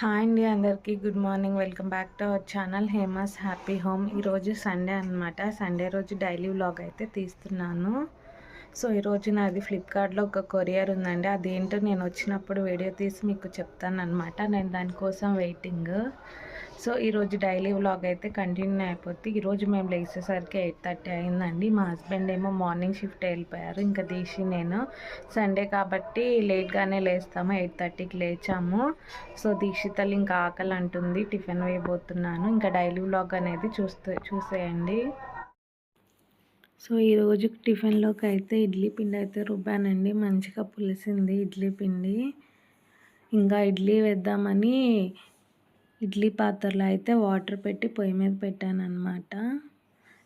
Hi అండి అందరికీ. Good morning. Welcome back to our channel Hema's happy home. ఈరోజు Sunday అనమాట సండే రోజు డైలీ వ్లాగ్ అయితే తీస్తున్నాను. సో ఈరోజు నాది ఫ్లిప్కార్ట్లో ఒక కొరియర్ ఉందండి. అదేంటో నేను వచ్చినప్పుడు వీడియో తీసి మీకు చెప్తాను అనమాట నేను దానికోసం వెయిటింగ్ సో ఈరోజు డైలీ వ్లాగ్ అయితే కంటిన్యూ అయిపోద్ది ఈరోజు మేము లేచేసరికి ఎయిట్ థర్టీ అయిందండి. మా హస్బెండ్ ఏమో మార్నింగ్ షిఫ్ట్ వెళ్ళిపోయారు. ఇంకా తీసి నేను సండే కాబట్టి లేట్గానే లేస్తాము. ఎయిట్ థర్టీకి లేచాము. సో దీక్షితలు ఇంకా ఆకలి అంటుంది టిఫిన్ వేయబోతున్నాను. ఇంకా డైలీ వ్లాగ్ అనేది చూస్తూ చూసేయండి. సో ఈరోజు టిఫిన్లోకి అయితే ఇడ్లీ పిండి అయితే రుబ్బానండి. మంచిగా పులిసింది ఇడ్లీ పిండి. ఇంకా ఇడ్లీ వేద్దామని ఇడ్లీ పాత్రలో అయితే వాటర్ పెట్టి పొయ్యి మీద పెట్టాను అనమాట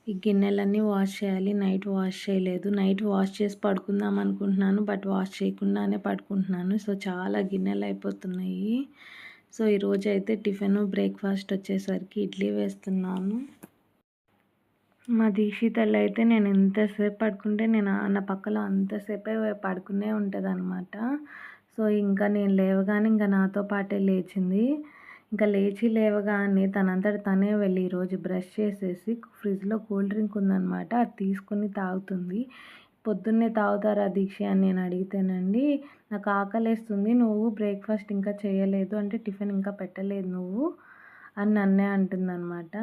ఈ గిన్నెలన్నీ వాష్ చేయాలి. నైట్ వాష్ చేయలేదు. నైట్ వాష్ చేసి పడుకుందాం అనుకుంటున్నాను బట్ వాష్ చేయకుండానే పడుకుంటున్నాను. సో చాలా గిన్నెలు అయిపోతున్నాయి. సో ఈరోజు అయితే టిఫిన్ బ్రేక్ఫాస్ట్ వచ్చేసరికి ఇడ్లీ వేస్తున్నాను. మా దీక్షితల్లి అయితే నేను ఎంతసేపు పడుకుంటే నేను నా పక్కలో అంతసేపే పడుకునే ఉంటుంది అనమాట సో ఇంకా నేను లేవగానే ఇంకా నాతో పాటే లేచింది. ఇంకా లేచి లేవగానే తనంతట తనే వెళ్ళి ఈరోజు బ్రష్ చేసేసి ఫ్రిడ్జ్లో కూల్ డ్రింక్ ఉందనమాట అది తీసుకుని తాగుతుంది. పొద్దున్నే తాగుతారా దీక్ష అని నేను అడిగితేనండి నాకు ఆకలేస్తుంది నువ్వు బ్రేక్ఫాస్ట్ ఇంకా చేయలేదు అంటే టిఫిన్ ఇంకా పెట్టలేదు నువ్వు అని నన్నే అంటుందన్నమాట.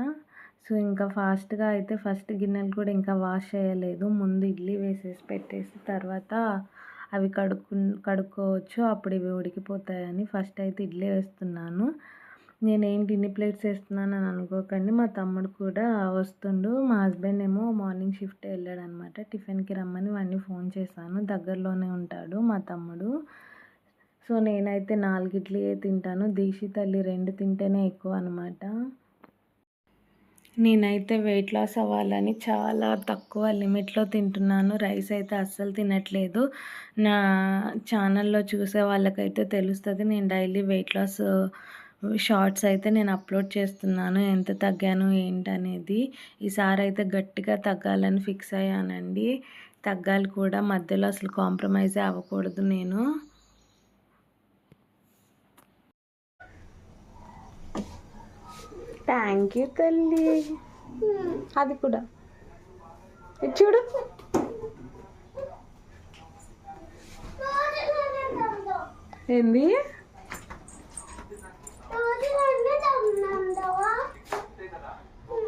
సో ఇంకా ఫాస్ట్గా అయితే ఫస్ట్ గిన్నెలు కూడా ఇంకా వాష్ చేయలేదు. ముందు ఇడ్లీ వేసేసి పెట్టేసి తర్వాత అవి కడుక్కు కడుక్కోవచ్చు. అప్పుడు ఇవి ఉడికిపోతాయని ఫస్ట్ అయితే ఇడ్లీ వేస్తున్నాను. నేనేంటి ఇన్ని ప్లేట్స్ వేస్తున్నాను అని అనుకోకండి. మా తమ్ముడు కూడా వస్తుండు. మా హస్బెండ్ ఏమో మార్నింగ్ షిఫ్ట్ వెళ్ళాడు అనమాట టిఫిన్కి రమ్మని వాడిని ఫోన్ చేశాను. దగ్గరలోనే ఉంటాడు మా తమ్ముడు. సో నేనైతే నాలుగు ఇడ్లీ తింటాను. దీక్షి తల్లి రెండు తింటేనే ఎక్కువ అనమాట. నేనైతే వెయిట్ లాస్ అవ్వాలని చాలా తక్కువ లిమిట్లో తింటున్నాను. రైస్ అయితే అస్సలు తినట్లేదు. నా ఛానల్లో చూసే వాళ్ళకైతే తెలుస్తుంది. నేను డైలీ వెయిట్ లాస్ షార్ట్స్ అయితే నేను అప్లోడ్ చేస్తున్నాను. ఎంత తగ్గాను ఏంటనేది. ఈసారి అయితే గట్టిగా తగ్గాలని ఫిక్స్ అయ్యానండి. తగ్గాలి కూడా. మధ్యలో అసలు కాంప్రమైజే అవ్వకూడదు నేను. థ్యాంక్ యూ తల్లి. అది కూడా. చూడు. ఏంది?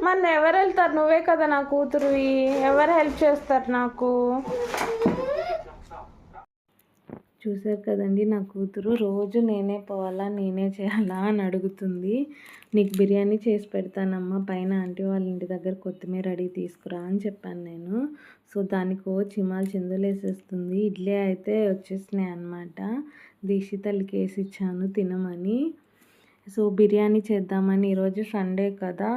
మన ఎవరు వెళ్తారు? నువ్వే కదా నా కూతురువి. ఎవరు హెల్ప్ చేస్తారు నాకు? చూసారు కదండి నా కూతురు. రోజు నేనే పోవాలా నేనే చేయాలా అని అడుగుతుంది. నీకు బిర్యానీ చేసి పెడతానమ్మా పైన ఆంటీ వాళ్ళ ఇంటి దగ్గర కొత్తిమీర అడిగి తీసుకురా అని చెప్పాను నేను. సో దానికో చిమాలు చిందులేసేస్తుంది ఇడ్లీ అయితే వచ్చేసినాయి అనమాట దీక్షితల్లికి వేసి ఇచ్చాను తినమని. సో బిర్యానీ చేద్దామని ఈరోజు సండే కదా.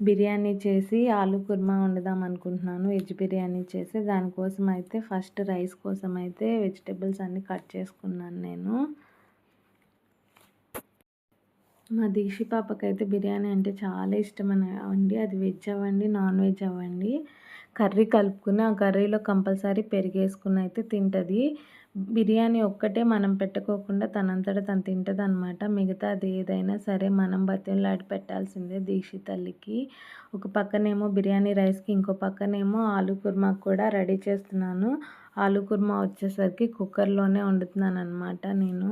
బిర్యానీ చేసి ఆలు కుర్మా వండుదాం అనుకుంటున్నాను. వెజ్ బిర్యానీ చేసి దానికోసం అయితే ఫస్ట్ రైస్ కోసం అయితే వెజిటేబుల్స్ అన్నీ కట్ చేసుకున్నాను నేను. మా దీక్షి పాపకైతే బిర్యానీ అంటే చాలా ఇష్టం అండి అది వెజ్ అవ్వండి నాన్ వెజ్ అవ్వండి. కర్రీ కలుపుకుని ఆ కర్రీలో కంపల్సరీ పెరిగేసుకుని అయితే తింటుంది. బిర్యానీ ఒక్కటే మనం పెట్టుకోకుండా తనంతట తను తింటుంది అనమాట మిగతా అది ఏదైనా సరే మనం బతిలాడి పెట్టాల్సిందే దీక్షి తల్లికి. ఒక పక్కనేమో బిర్యానీ రైస్కి ఇంకో పక్కనేమో ఆలు కుర్మా కూడా రెడీ చేస్తున్నాను. ఆలు కుర్మా వచ్చేసరికి కుక్కర్లోనే వండుతున్నాను అనమాట నేను.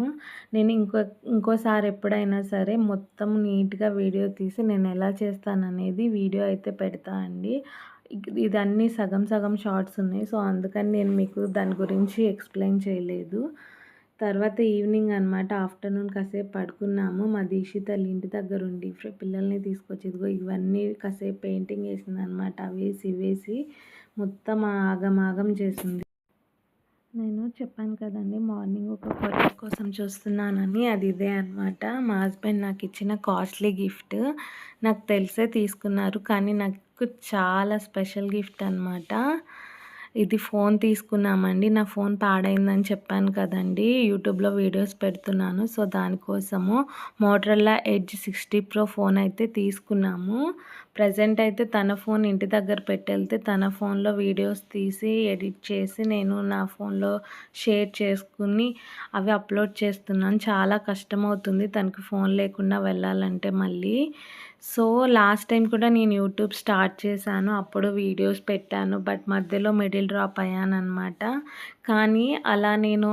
నేను ఇంకో ఇంకోసారి ఎప్పుడైనా సరే మొత్తం నీట్గా వీడియో తీసి నేను ఎలా చేస్తాననేది వీడియో అయితే పెడతా అండి. ఇదన్నీ సగం సగం షార్ట్స్ ఉన్నాయి. సో అందుకని నేను మీకు దాని గురించి ఎక్స్ప్లెయిన్ చేయలేదు. తర్వాత ఈవినింగ్ అనమాట ఆఫ్టర్నూన్ కాసేపు పడుకున్నాము. మా దీక్షితల్లి ఇంటి దగ్గర ఉండి పిల్లల్ని తీసుకొచ్చేదిగో ఇవన్నీ కాసేపు పెయింటింగ్ వేసింది అనమాట వేసి వేసి మొత్తం ఆగం ఆగం చేసింది. నేను చెప్పాను కదండి మార్నింగ్ ఒక కొరియర్ కోసం చూస్తున్నానని అది ఇదే అనమాట మా హస్బెండ్ నాకు ఇచ్చిన కాస్ట్లీ గిఫ్ట్. నాకు తెలిసే తీసుకున్నారు కానీ నాకు చాలా స్పెషల్ గిఫ్ట్ అనమాట ఇది ఫోన్ తీసుకున్నామండి. నా ఫోన్ పాడైందని చెప్పాను కదండి. యూట్యూబ్లో వీడియోస్ పెడుతున్నాను. సో దానికోసము Motorola edge sixty pro phone అయితే తీసుకున్నాము. ప్రజెంట్ అయితే తన ఫోన్ ఇంటి దగ్గర పెట్టెళ్తే తన ఫోన్లో వీడియోస్ తీసి ఎడిట్ చేసి నేను నా ఫోన్లో షేర్ చేసుకుని అవి అప్లోడ్ చేస్తున్నాను. చాలా కష్టమవుతుంది తనకి ఫోన్ లేకుండా వెళ్ళాలంటే మళ్ళీ. సో లాస్ట్ టైం కూడా నేను యూట్యూబ్ స్టార్ట్ చేశాను. అప్పుడు వీడియోస్ పెట్టాను. బట్ మధ్యలో మిడిల్ డ్రాప్ అయ్యాను అనమాట కానీ అలా నేను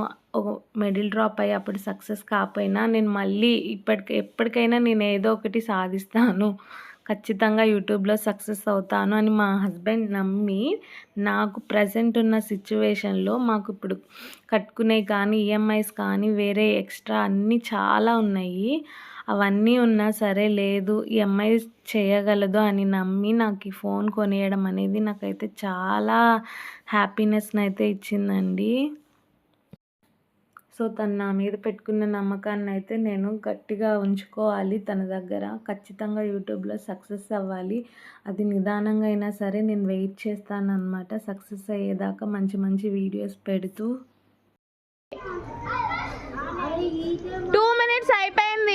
మిడిల్ డ్రాప్ అయ్యి అప్పుడు సక్సెస్ కాకపోయినా నేను మళ్ళీ ఇప్పటికి ఎప్పటికైనా నేను ఏదో ఒకటి సాధిస్తాను. ఖచ్చితంగా యూట్యూబ్లో సక్సెస్ అవుతాను అని మా హస్బెండ్ నమ్మి నాకు ప్రజెంట్ ఉన్న సిచ్యువేషన్లో మాకు ఇప్పుడు కట్టుకునే కానీ ఈఎంఐస్ కానీ వేరే ఎక్స్ట్రా అన్నీ చాలా ఉన్నాయి. అవన్నీ ఉన్నా సరే లేదు ఈఎంఐ చేయగలదు అని నమ్మి నాకు ఈ ఫోన్ కొనియడం అనేది నాకైతే చాలా హ్యాపీనెస్ని అయితే ఇచ్చిందండి. సో తను నా మీద పెట్టుకున్న నమ్మకాన్ని అయితే నేను గట్టిగా ఉంచుకోవాలి. తన దగ్గర ఖచ్చితంగా యూట్యూబ్లో సక్సెస్ అవ్వాలి. అది నిదానంగా అయినా సరే నేను వెయిట్ చేస్తాను అనమాట సక్సెస్ అయ్యేదాకా మంచి మంచి వీడియోస్ పెడుతూ.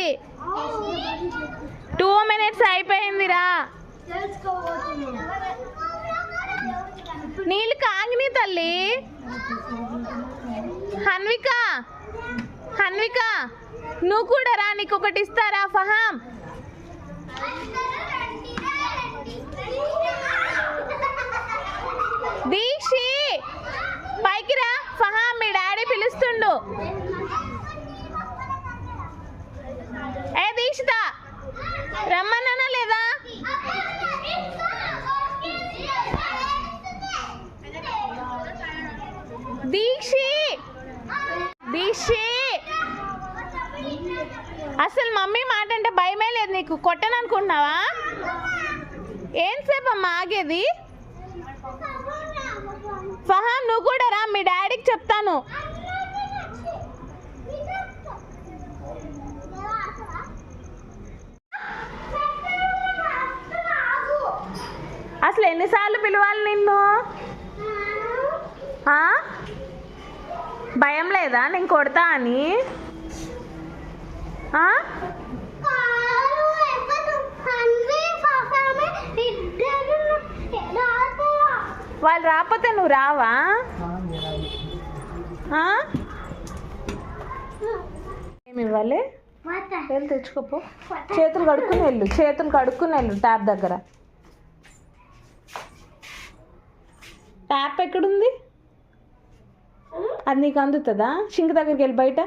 అయిపోయింది టూ మినిట్స్ అయిపోయిందిరా. నీళ్ళు కాగిని తల్లి. హన్విక. హన్విక నువ్వు కూడా రా నీకు ఒకటి ఇస్తారా ఫహాం దీక్షి పైకి రా ఫహాం మీ డాడీ పిలుస్తుండు ఏ దీక్షిత రమ్మన్నానా లేదా దీక్షి దీక్షి అసలు మమ్మీ మాట అంటే భయమే లేదు నీకు కొట్టను అనుకుంటున్నావా ఏంసేపు అమ్మా ఆగేది? ఫహాన్ నువ్వు కూడా రా మీ డాడీకి చెప్తాను. అసలు ఎన్నిసార్లు పిలవాలి నిన్ను? భయం లేదా? నేను కొడతా అని? వాళ్ళు రాకపోతే నువ్వు రావా? ఏమి ఇవ్వాలి? వెళ్ళి తెచ్చుకోపో? చేతులు కడుక్కుని వెళ్ళు. చేతులు కడుక్కుని వెళ్ళు ట్యాప్ దగ్గర. ట్యాప్ ఎక్కడుంది? అది నీకు అందుతుందా? సింక్ దగ్గరికి వెళ్ళి బయట.